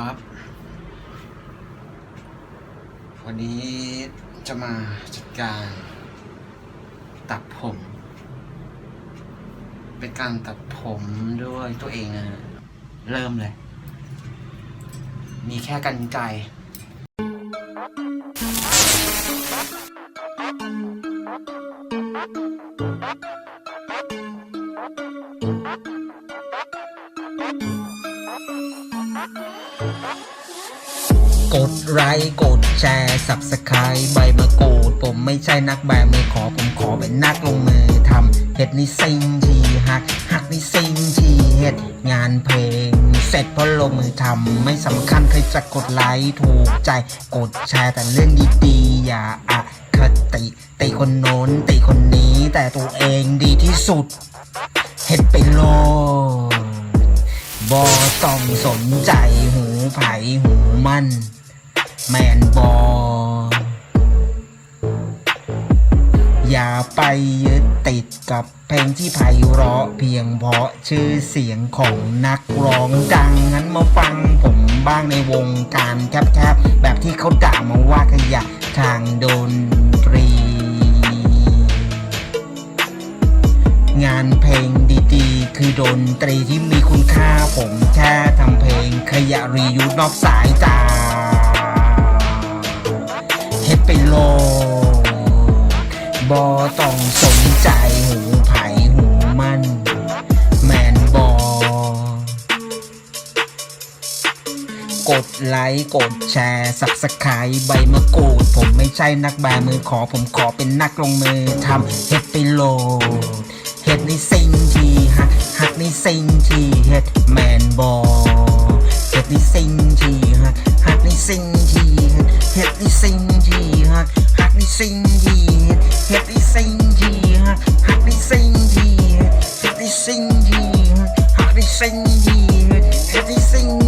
ครับ วันนี้จะมาจัดการตัดผม เป็นการตัดผมด้วยตัวเองนะเริ่มเลย มีแค่กันไกร กดไลค์กดแชร์สับสไครใบมะกรูดผมไม่ใช่นักแบมือขอผมขอเป็นนักลงมือทำเฮ็ดนี่ซิงทีหักหักนี่ซิงทีเฮ็ดงานเพลง เสร็จเพราะลงมือทำไม่สำคัญใครจะกดไลค์ถูกใจกดแชร์แต่เรื่องดีๆอย่าอะคติติคนโน้นติคนนี้แต่ตัวเองดีที่สุดเฮ็ดไปโล บอต้องสนใจหูไผหูมันแมนบอ อย่าไปยึดติดกับเพลงที่ไพเราะเพียงเพราะชื่อเสียงของนักร้องดังงั้นมาฟังผมบ้างในวงการแคบๆแบบที่เขาด่ามาว่าขยะทางดนตรี งานเพลง คือดนตรีที่มีคุณค่าผมแค่ทำเพลงขยะรียูนอกสายตาเฮ็ดไปโลดบอต้องสนใจหูไผ่หูมันแมนบอกดไลค์กดแชร์สับสไครใบมะกรูด ผมไม่ใช่นักแบมือขอผมขอเป็นนักลงมือทำเฮ็ดไปโลดเฮ็ดในสิ่ง นี่ซิงชีเฮดแมนบอเฮ็ดนี่ซิงชีฮักฮักนี่ซิงชีเฮ็ดนี่ซิงชีฮักฮักนี่ซิงชีเฮ็ดนี่ซิงชีฮักฮักนี่ซิงชีเฮ็ดนี่ซิงชีฮักฮักนี่ซิงชีเฮ็ดนี่ซิง